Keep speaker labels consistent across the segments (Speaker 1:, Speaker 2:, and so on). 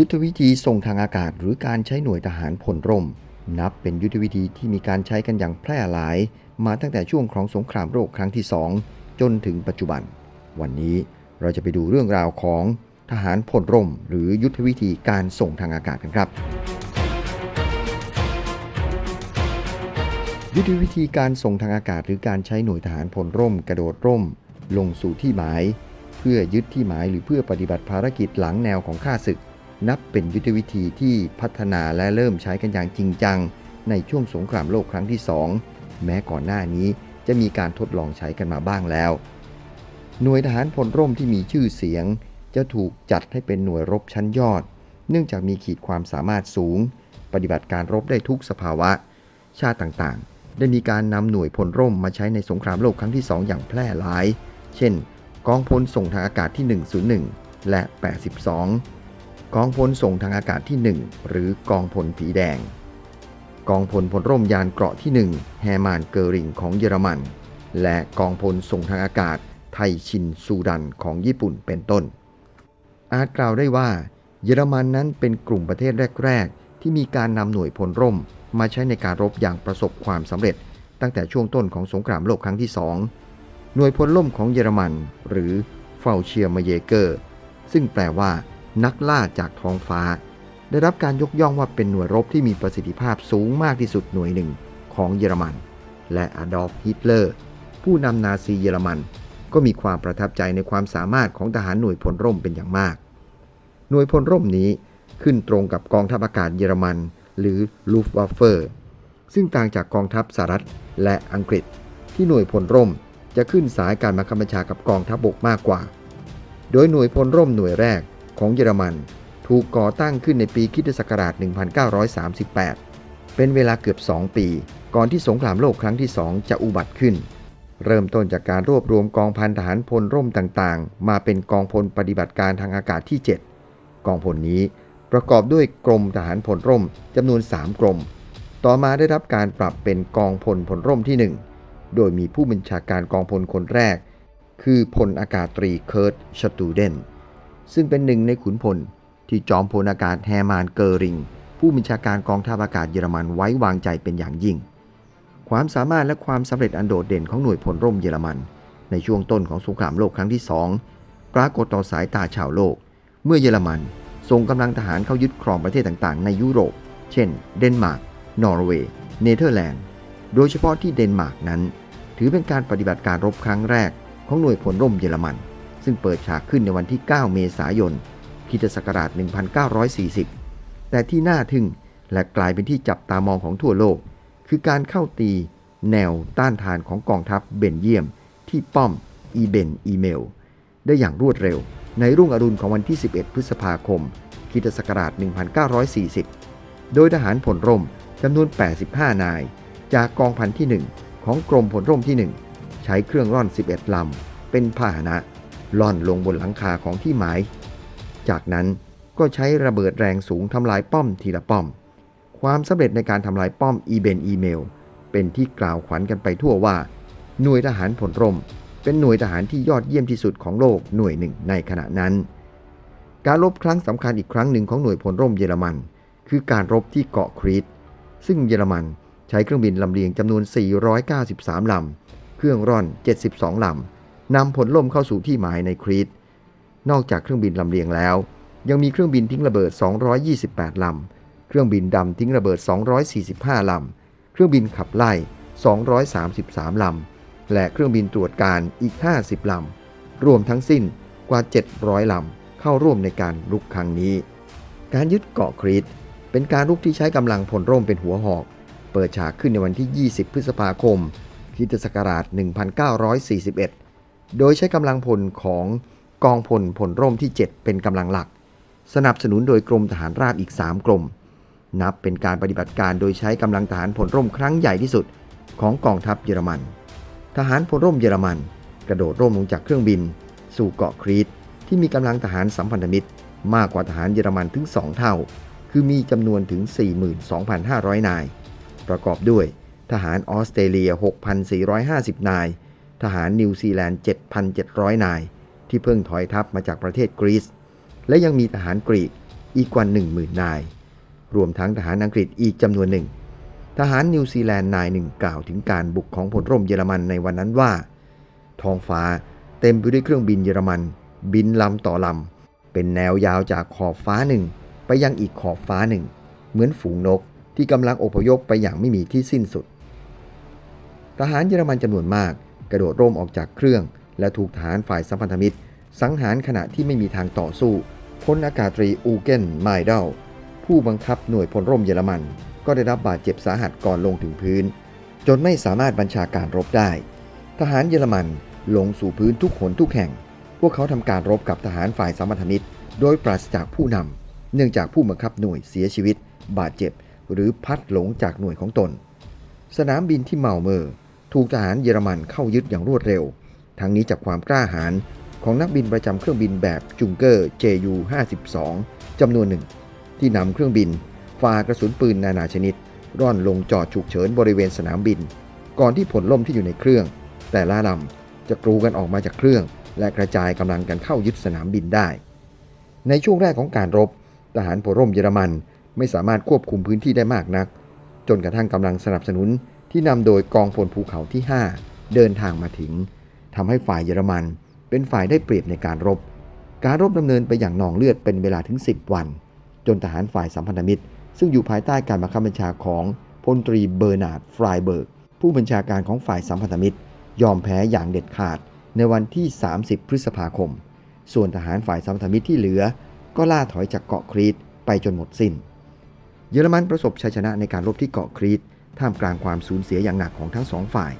Speaker 1: ยุทธวิธีส่งทางอากาศ หรือการใช้หน่วยทหารพลร่ม นับเป็นยุทธวิธีที่มีการใช้กันอย่างแพร่หลาย มาตั้งแต่ช่วงของสงครามโลกครั้งที่ 2 จนถึงปัจจุบัน วันนี้เราจะไปดูเรื่องราวของทหารพลร่ม หรือยุทธวิธีการส่งทางอากาศกันครับ ยุทธวิธีการส่งทางอากาศ หรือการใช้หน่วยทหารพลร่ม กระโดดร่ม ลงสู่ที่หมาย เพื่อยึดที่หมายหรือเพื่อปฏิบัติภารกิจหลังแนวของข้าศึก นับเป็นยุทธวิธีที่พัฒนาและเริ่มใช้กันอย่างจริงจัง ในช่วงสงครามโลกครั้งที่ 2 แม้ก่อนหน้านี้จะมีการทดลองใช้กันมาบ้างแล้ว หน่วยทหารพลร่มที่มีชื่อเสียง จะถูกจัดให้เป็นหน่วยรบชั้นยอด เนื่องจากมีขีดความสามารถสูง ปฏิบัติการรบได้ทุกสภาวะ ชาติต่างๆ ได้มีการนำหน่วยพลร่มมาใช้ในสงครามโลกครั้งที่ 2 อย่างแพร่หลาย เช่น กองพลส่งทางอากาศที่ 101 และ 82 กองพลส่งทางอากาศที่ 1 หรือกองพลผีแดง กองพลพลร่มยานเกราะที่ 1 แฮมานเกอริงของเยอรมัน และกองพลส่งทางอากาศไทชินซูดันของญี่ปุ่นเป็นต้น อาจกล่าวได้ว่าเยอรมันนั้นเป็นกลุ่มประเทศแรก ๆ ที่มีการนำหน่วยพลร่ม มาใช้ในการรบอย่างประสบความสำเร็จ ตั้งแต่ช่วงต้นของสงครามโลกครั้งที่สองหน่วยพลร่มของเยอรมัน หรือเฟลเชียมเยเกอร์ ซึ่งแปลว่า นักล่าจากท้องฟ้า ได้รับการยกย่องว่าเป็นหน่วยรบที่มีประสิทธิภาพสูงมากที่สุดหน่วยหนึ่งของเยอรมัน และอดอล์ฟฮิตเลอร์ ผู้นำนาซีเยอรมัน ก็มีความประทับใจในความสามารถของทหารหน่วยพลร่มเป็นอย่างมาก หน่วยพลร่มนี้ขึ้นตรงกับกองทัพอากาศเยอรมัน หรือลูฟวาเฟอร์ซึ่งต่างจากกองทัพสหรัฐและอังกฤษ ที่หน่วยพลร่มจะขึ้นสายการบังคับบัญชากับกองทัพบบกมากกว่า โดยหน่วยพลร่มหน่วยแรก ของเยอรมัน ถูกก่อตั้งขึ้นในปีคิศักราช 1938 เป็นเวลาเกือบ 2 ปี ก่อนที่สงครามโลกครั้งที่2จะอุบัติขึ้น เริ่มต้นจากการรวบรวมกองพันทหารพลร่มต่างๆ มาเป็นกองพลปฏิบัติการทางอากาศที่ 7 กองพลนี้ประกอบด้วยกรมทหารพลร่มจำนวน 3 กรม ต่อมาได้รับการปรับเป็นกองพลพลร่มที่ 1 โดยมีผู้บัญชาการกองพลคนแรก คือพลอากาศตรีเคิร์ตชตูเดน ซึ่งเป็นหนึ่งในขุนพล ที่จอมพลอากาศแฮมานเกอริง ผู้บัญชาการกองทัพอากาศเยอรมันไว้วางใจเป็นอย่างยิ่ง ความสามารถและความสำเร็จอันโดดเด่นของหน่วยพลร่มเยอรมัน ในช่วงต้นของสงครามโลกครั้งที่2ปรากฏต่อสายตาชาวโลก เมื่อเยอรมันส่งกำลังทหารเข้ายึดครองประเทศต่างๆ ในยุโรป เช่น เดนมาร์ก นอร์เวย์ เนเธอร์แลนด์ โดยเฉพาะที่เดนมาร์กนั้น ถือเป็นการปฏิบัติการรบครั้งแรกของหน่วยพลร่มเยอรมัน ซึ่งเปิดฉากขึ้นในวันที่ 9 เมษายนคิศักราช 1940 แต่ที่น่าทึ่งและกลายเป็นที่จับตามองของทั่วโลก คือการเข้าตีแนวต้านทานของกองทัพเบนเยียม ที่ป้อมอีเบนอีเมล ได้อย่างรวดเร็ว ในรุ่งอรุณของวันที่ 11 พฤษภาคมคิศักราช 1940 โดยทหารผลร่มจำนวน 85 นาย จากกองพันที่ 1 ของกรมผลร่มที่ 1 ใช้เครื่องร่อน 11 ลำ เป็นพาหนะ ล่อนลงบนหลังคาของที่หมาย จากนั้นก็ใช้ระเบิดแรงสูงทำลายป้อมทีละป้อม ความสำเร็จในการทำลายป้อมอีเบนอีเมล เป็นที่กล่าวขวัญกันไปทั่วว่า หน่วยทหารผลร่ม เป็นหน่วยทหารที่ยอดเยี่ยมที่สุดของโลกหน่วยหนึ่งในขณะนั้น การรบครั้งสำคัญอีกครั้งหนึ่งของหน่วยพลร่มเยอรมัน คือการรบที่เกาะครีตซึ่งเยอรมันใช้เครื่องบินลำเลียงจำนวน 493 ลำ เครื่องร่อน 72 ลำ นำผลล่มเข้าสู่ที่หมายในครีต นอกจากเครื่องบินลำเลียงแล้ว ยังมีเครื่องบินทิ้งระเบิด 228 ลำ เครื่องบินดำทิ้งระเบิด 245 ลำ เครื่องบินขับไล่ 233 ลำ และเครื่องบินตรวจการอีก 50 ลำ รวมทั้งสิ้นกว่า 700 ลำ เข้าร่วมในการรุกครั้งนี้ การยึดเกาะครีตเป็นการรุกที่ใช้กำลังพลร่มเป็นหัวหอก เปิดฉากขึ้นในวันที่ 20 พฤษภาคมคิตศักราช 1941 โดยใช้กำลังพลของกองพลพลร่มที่ 7 เป็นกำลังหลัก สนับสนุนโดยกรมทหารราบอีก 3 กรม นับเป็นการปฏิบัติการโดยใช้กำลังทหารพลร่มครั้งใหญ่ที่สุดของกองทัพเยอรมัน ทหารพลร่มเยอรมัน กระโดดร่มลงจากเครื่องบิน สู่เกาะครีตที่มีกำลังทหารสัมพันธมิตร มากกว่าทหารเยอรมันถึง 2 เท่า คือมีจำนวนถึง 42,500 นาย ประกอบด้วยทหารออสเตรเลีย 6,450 นาย ทหารนิวซีแลนด์ 7,700 นาย ที่เพิ่งถอยทัพมาจากประเทศกรีซ และยังมีทหารกรีกอีกกว่า 10,000 นาย รวมทั้งทหารอังกฤษอีกจำนวนหนึ่ง ทหารนิวซีแลนด์นายหนึ่งกล่าวถึงการบุกของพลร่มเยอรมันในวันนั้นว่า ท้องฟ้าเต็มไปด้วยเครื่องบินเยอรมัน บินลำต่อลำ เป็นแนวยาวจากขอบฟ้าหนึ่งไปยังอีกขอบฟ้าหนึ่ง เหมือนฝูงนกที่กำลังอพยพไปอย่างไม่มีที่สิ้นสุด ทหารเยอรมันจำนวนมาก กระโดดร่มออกจากเครื่อง และถูกทหารฝ่ายสัมพันธมิตร สังหารขณะที่ไม่มีทางต่อสู้พลอากาศตรีอูเกนไมเดลผู้บังคับหน่วยพลร่มเยอรมัน ก็ได้รับบาดเจ็บสาหัสก่อนลงถึงพื้น จนไม่สามารถบัญชาการรบได้ ทหารเยอรมันลงสู่พื้นทุกหนทุกแห่ง พวกเขาทำการรบกับทหารฝ่ายสัมพันธมิตร โดยปราศจากผู้นำเนื่องจากผู้บังคับหน่วยเสียชีวิต บาดเจ็บ หรือพัดหลงจากหน่วยของตน สนามบินที่เมาเมอร์ ถูกทหารเยอรมันเข้ายึดอย่างรวดเร็ว ทั้งนี้จากความกล้าหาญของนักบินประจำเครื่องบินแบบจุงเกอร์ JU-52 จำนวนหนึ่ง ที่นำเครื่องบินฝ่ากระสุนปืนนานาชนิด ร่อนลงจอดฉุกเฉินบริเวณสนามบิน ก่อนที่ผลล่มที่อยู่ในเครื่อง แต่ละลำจะกรูกันออกมาจากเครื่อง และกระจายกำลังกันเข้ายึดสนามบินได้ ในช่วงแรกของการรบ ทหารพลร่มเยอรมันไม่สามารถควบคุมพื้นที่ได้มากนัก จนกระทั่งกำลังสนับสนุน ที่นำโดยกองพลภูเขาที่ 5 เดินทางมาถึงทำให้ฝ่ายเยอรมัน เป็นฝ่ายได้เปรียบในการรบ การรบดำเนินไปอย่างนองเลือดเป็นเวลาถึง 10 วัน จนทหารฝ่ายสัมพันธมิตร ซึ่งอยู่ภายใต้การบังคับบัญชาของพลตรีเบอร์นาร์ดฟรายเบิร์กผู้บัญชาการของฝ่ายสัมพันธมิตร ยอมแพ้อย่างเด็ดขาดในวันที่ 30 พฤษภาคม ส่วนทหารฝ่ายสัมพันธมิตรที่เหลือ ก็ล่าถอยจากเกาะครีตไปจนหมดสิน้น เยอรมันประสบชัยชนะในการรบที่เกาะครีต ท่ามกลางความสูญเสียอย่างหนักของทั้งสองฝ่าย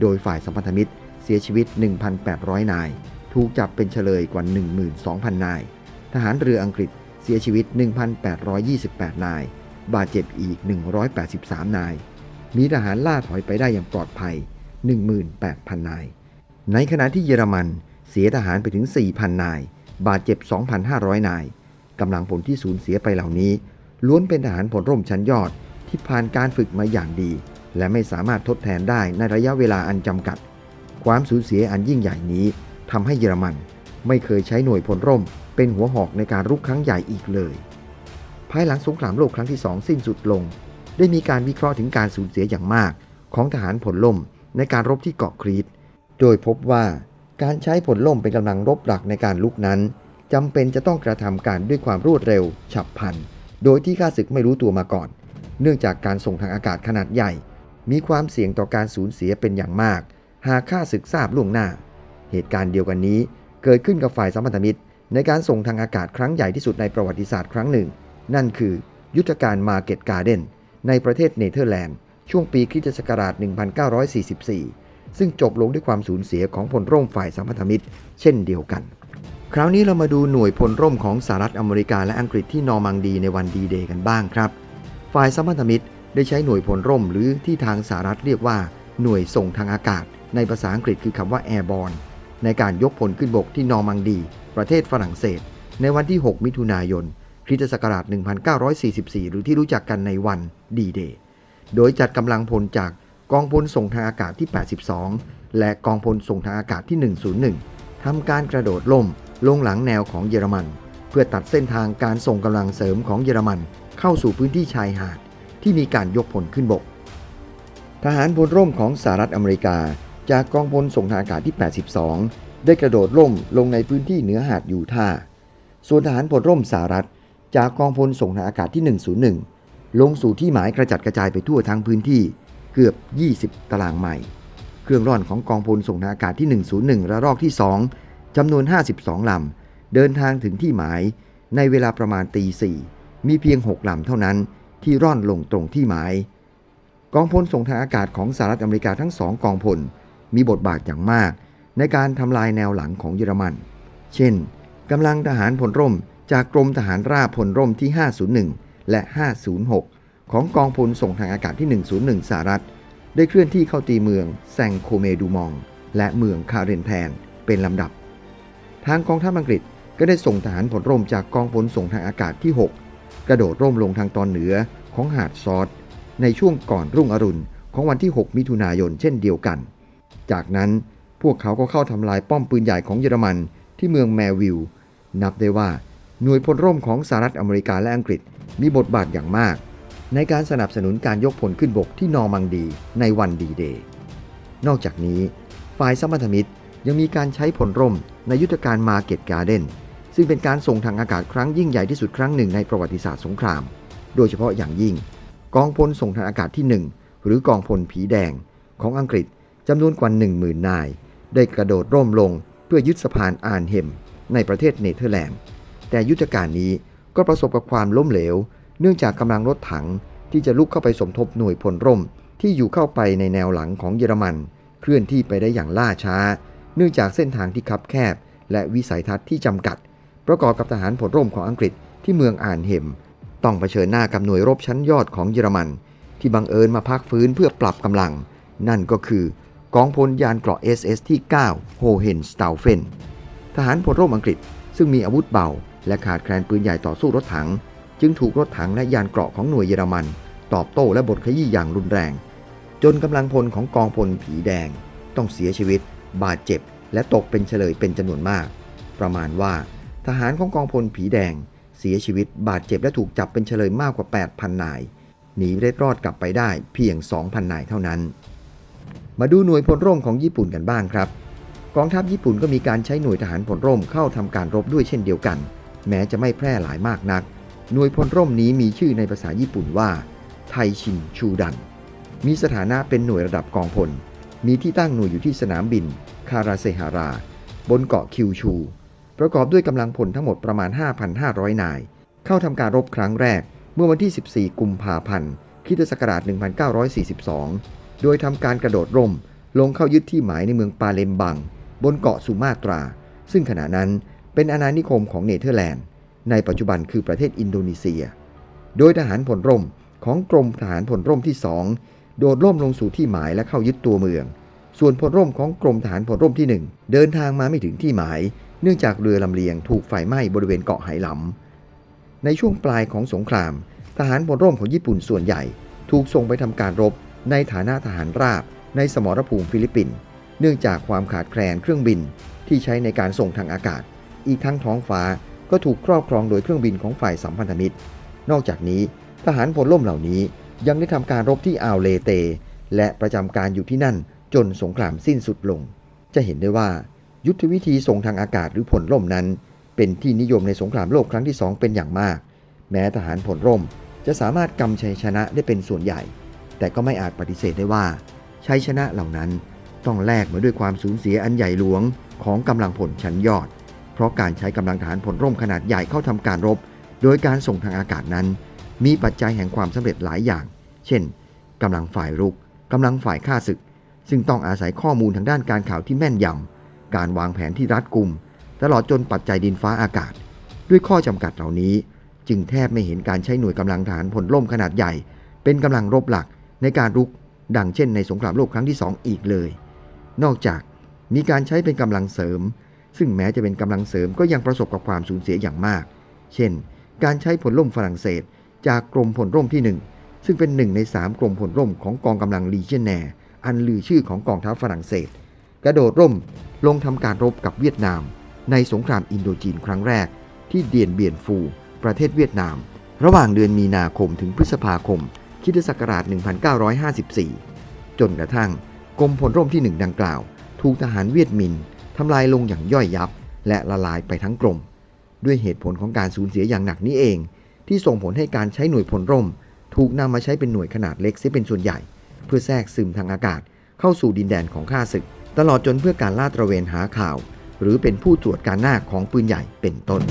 Speaker 1: โดยฝ่ายสัมพันธมิตรเสียชีวิต 1,800 นาย ถูกจับเป็นเฉลยกว่า 12,000 นาย ทหารเรืออังกฤษเสียชีวิต 1,828 นาย บาดเจ็บอีก 183 นาย มีทหารล่าถอยไปได้อย่างปลอดภัย 18,000 นาย ในขณะที่เยอรมันเสียทหารไปถึง 4,000 นาย บาดเจ็บ 2,500 นาย กำลังพลที่สูญเสียไปเหล่านี้ ล้วนเป็นทหารพลร่มชั้นยอด ที่ผ่านการฝึกมาอย่างดี และไม่สามารถทดแทนได้ในระยะเวลาอันจำกัด ความสูญเสียอันยิ่งใหญ่นี้ทำให้เยอรมัน ไม่เคยใช้หน่วยพลร่ม เป็นหัวหอกในการรุกครั้งใหญ่อีกเลย ภายหลังสงครามโลกครั้งที่สองสิ้นสุดลง ได้มีการวิเคราะห์ถึงการสูญเสียอย่างมาก ของทหารผลล่มในการรบที่เกาะครีต โดยพบว่าการใช้ผลล่มเป็นกำลังรบหลักในการลุกนั้นจำเป็นจะต้องกระทำการด้วยความรวดเร็ว ฉับพลัน โดยที่ข้าศึกไม่รู้ตัวมาก่อน เนื่องจากการส่งทางอากาศขนาดใหญ่ มีความเสี่ยงต่อการสูญเสียเป็นอย่างมาก หากข้าศึกทราบล่วงหน้า เหตุการณ์เดียวกันนี้ เกิดขึ้นกับฝ่ายสัมพันธมิตร ในการส่งทางอากาศครั้งใหญ่ที่สุดในประวัติศาสตร์ครั้งหนึ่ง นั่นคือ ยุทธการมาเก็ตการ์เดนในประเทศเนเธอร์แลนด์ช่วงปีคริสตศักราช 1944 ซึ่งจบลงด้วยความสูญเสียของพลร่มฝ่ายสัมพันธมิตร เช่นเดียวกัน คราวนี้เรามาดูหน่วยพลร่มของสหรัฐอเมริกาและอังกฤษที่นอร์มังดีในวันดีเดย์กันบ้างครับ ฝ่ายสัมพันธมิตรได้ใช้หน่วยพลร่มหรือที่ทางสหรัฐเรียกว่าหน่วยส่งทางอากาศ ในภาษาอังกฤษคือคำว่า airborne ในการยกพลขึ้นบกที่นอร์มังดี ประเทศฝรั่งเศส ในวันที่ 6 มิถุนายนคริสตศักราช 1944 หรือที่รู้จักกันในวันดีเดย์โดยจัดกำลังพลจากกองพลส่งทางอากาศที่ 82 และกองพลส่งทางอากาศที่ 101 ทำการกระโดดล่มลงหลังแนวของเยอรมัน เพื่อตัดเส้นทางการส่งกำลังเสริมของเยอรมัน เข้าสู่พื้นที่ชายหาดที่มีการยกพลขึ้นบก ทหารพลร่มของสหรัฐอเมริกา จากกองพลส่งทางอากาศที่ 82 ได้กระโดดร่มลงในพื้นที่เหนือหาดยูทาห์ส่วนทหารพลร่มสหรัฐ จากกองพลส่งทางอากาศที่ 101 ลงสู่ที่หมายกระจัดกระจายไปทั่วทั้งพื้นที่เกือบ 20 ตารางไมล์เครื่องร่อนของกองพลส่งทางอากาศที่ 101 ระลอกที่ 2จำนวน 52 ลำ เดินทางถึงที่หมายในเวลาประมาณตีสี่ มีเพียง6ลำเท่านั้นที่ร่อนลงตรงที่หมาย กองพลส่งทางอากาศของสหรัฐอเมริกาทั้งสองกองพล มีบทบาทอย่างมาก ในการทำลายแนวหลังของเยอรมัน เช่นกำลังทหารพลร่มจากกรมทหารราบพลร่มที่ 501 และ 506 ของกองพลส่งทางอากาศที่ 101 สหรัฐ ได้เคลื่อนที่เข้าตีเมืองแซงโคเมดูมอง และเมืองคาเรนแทนเป็นลำดับ ทางกองทัพอังกฤษก็ได้ส่งทหารพลร่มจากกองพลส่งทางอากาศที่ 6 กระโดดร่มลงทางตอนเหนือของหาดซอสในช่วงก่อนรุ่งอรุณของวันที่ 6 มิถุนายนเช่นเดียวกัน จากนั้นพวกเขาก็เข้าทำลายป้อมปืนใหญ่ของเยอรมันที่เมืองแมวิล นับได้ว่าหน่วยพลร่มของสหรัฐอเมริกาและอังกฤษมีบทบาทอย่างมาก ในการสนับสนุนการยกพลขึ้นบกที่นอร์มังดีในวันดีเดย์ นอกจากนี้ ฝ่ายสมพัธมิตรยังมีการใช้พลร่มในยุทธการมาเก็ตการ์เดน ซึ่งเป็นการส่งทางอากาศครั้งยิ่งใหญ่ที่สุดครั้งหนึ่งในประวัติศาสตร์สงคราม โดยเฉพาะอย่างยิ่ง กองพลส่งทางอากาศที่ 1 หรือกองพลผีแดงของอังกฤษจำนวนกว่า 10,000 นาย ได้กระโดดร่มลงเพื่อยึดสะพานอาร์นเฮมในประเทศเนเธอร์แลนด์ แต่ยุทธการนี้ก็ประสบกับความล้มเหลว เนื่องจากกำลังรถถังที่จะลุกเข้าไปสมทบหน่วยพลร่ม ที่อยู่เข้าไปในแนวหลังของเยอรมัน เคลื่อนที่ไปได้อย่างล่าช้า เนื่องจากเส้นทางที่คับแคบ และวิสัยทัศน์ที่จำกัด ประกอบกับทหารผลร่มของอังกฤษที่เมืองอ่านเฮมต้องเผชิญหน้ากับหน่วยรบชั้นยอดของเยอรมัน ที่บังเอิญมาพักฟื้นเพื่อปรับกำลัง นั่นก็คือกองพลยานเกราะ SS ที่ 9 โฮเฮนสตาเฟนทหารพลร่มอังกฤษ ซึ่งมีอาวุธเบา และขาดแคลนปืนใหญ่ต่อสู้รถถัง จึงถูกรถถังและยานเกราะของหน่วยเยอรมัน ตอบโต้และบดขยี้อย่างรุนแรง จนกำลังพลของกองพลผีแดง ต้องเสียชีวิต บาดเจ็บ และตกเป็นเฉลยเป็นจำนวนมาก ประมาณว่า ทหารของกองพลผีแดง เสียชีวิตบาดเจ็บและถูกจับเป็นเฉลยมากกว่า 8,000 นาย หนีเล็ดรอดกลับไปได้เพียง 2,000 นายเท่านั้น มาดูหน่วยพลร่มของญี่ปุ่นกันบ้างครับ กองทัพญี่ปุ่นก็มีการใช้หน่วยทหารพลร่มเข้าทำการรบด้วยเช่นเดียวกัน แม้จะไม่แพร่หลายมากนัก หน่วยพลร่มนี้มีชื่อในภาษาญี่ปุ่นว่าไทชินชูดัน มีสถานะเป็นหน่วยระดับกองพล มีที่ตั้งหน่วยอยู่ที่สนามบิน คาราเซฮารา บนเกาะคิวชู ประกอบด้วยกำลังพลทั้งหมดประมาณ 5,500 นาย เข้าทำการรบครั้งแรกเมื่อวันที่ 14 กุมภาพันธ์คริสตศักราช 1942 โดยทำการกระโดดร่ม ลงเข้ายึดที่หมายในเมืองปาเลมบัง บนเกาะสุมาตรา ซึ่งขณะนั้นเป็นอาณานิคมของเนเธอร์แลนด์ ในปัจจุบันคือประเทศอินโดนีเซีย โดยทหารพลร่มของกรมทหารพลร่มที่2โดดร่มลงสู่ที่หมายและเข้ายึดตัวเมือง ส่วนพลร่มของกรมทหารพลร่มที่ 1 เดินทางมาไม่ถึงที่หมาย เนื่องจากเรือลำเลียงถูกไฟไหม้บริเวณเกาะไหหลำ ในช่วงปลายของสงคราม ทหารพลร่มของญี่ปุ่นส่วนใหญ่ ถูกส่งไปทำการรบในฐานะทหารราบในสมรภูมิฟิลิปปินส์ เนื่องจากความขาดแคลนเครื่องบินที่ใช้ในการส่งทางอากาศ อีกทั้งท้องฟ้าก็ถูกครอบครองโดยเครื่องบินของฝ่ายสัมพันธมิตร นอกจากนี้ทหารพลร่มเหล่านี้ยังได้ทำการรบที่อ่าวเลเต และประจำการอยู่ที่นั่นจนสงครามสิ้นสุดลง จะเห็นได้ว่า ยุทธวิธีส่งทางอากาศหรือผลร่มนั้น เป็นที่นิยมในสงครามโลกครั้งที่สองเป็นอย่างมาก แม้ทหารผลร่มจะสามารถกำชัยชนะได้เป็นส่วนใหญ่ แต่ก็ไม่อาจปฏิเสธได้ว่า ชัยชนะเหล่านั้นต้องแลกมาด้วยความสูญเสียอันใหญ่หลวงของกำลังผลชั้นยอด เพราะการใช้กำลังทหารผลร่มขนาดใหญ่เข้าทำการรบ โดยการส่งทางอากาศนั้น มีปัจจัยแห่งความสำเร็จหลายอย่าง เช่นกำลังฝ่ายรุกกำลังฝ่ายฆ่าศึก ซึ่งต้องอาศัยข้อมูลทางด้านการข่าวที่แม่นยำ การวางแผนที่รัดกุม ตลอดจนปัจจัยดินฟ้าอากาศ ด้วยข้อจำกัดเหล่านี้ จึงแทบไม่เห็นการใช้หน่วยกำลังทหารพลร่มขนาดใหญ่ เป็นกำลังรบหลักในการรุกดังเช่นในสงครามโลกครั้งที่ 2 อีกเลย นอกจากมีการใช้เป็นกำลังเสริม ซึ่งแม้จะเป็นกำลังเสริมก็ยังประสบกับความสูญเสียอย่างมาก เช่น การใช้ผลร่มฝรั่งเศส จากกรมผลร่มที่ 1 ซึ่งเป็นหนึ่งใน3กรมผลร่มของกองกำลังลีเจนแนร์อันลือชื่อของกองทัพฝรั่งเศส กระโดดร่มลงทำการรบกับเวียดนาม ในสงครามอินโดจีนครั้งแรก ที่เดียนเบียนฟู ประเทศเวียดนาม ระหว่างเดือนมีนาคมถึงพฤษภาคมคิศักราช 1954 จนกระทั่งกรมพลร่มที่หนึ่งดังกล่าว ถูกทหารเวียดมินทำลายลงอย่างย่อยยับ และละลายไปทั้งกรมด้วยเหตุผลของการสูญเสียอย่างหนักนี้เอง ที่ส่งผลให้การใช้หน่วยพลร่ม ถูกนำมาใช้เป็นหน่วยขนาดเล็กเสียเป็นส่วนใหญ่ เพื่อแทรกซึมทางอากาศเข้าสู่ดินแดนของข้าศึก ตลอดจนเพื่อการลาดตระเวนหาข่าว หรือเป็นผู้ตรวจการหน้าของปืนใหญ่เป็นต้น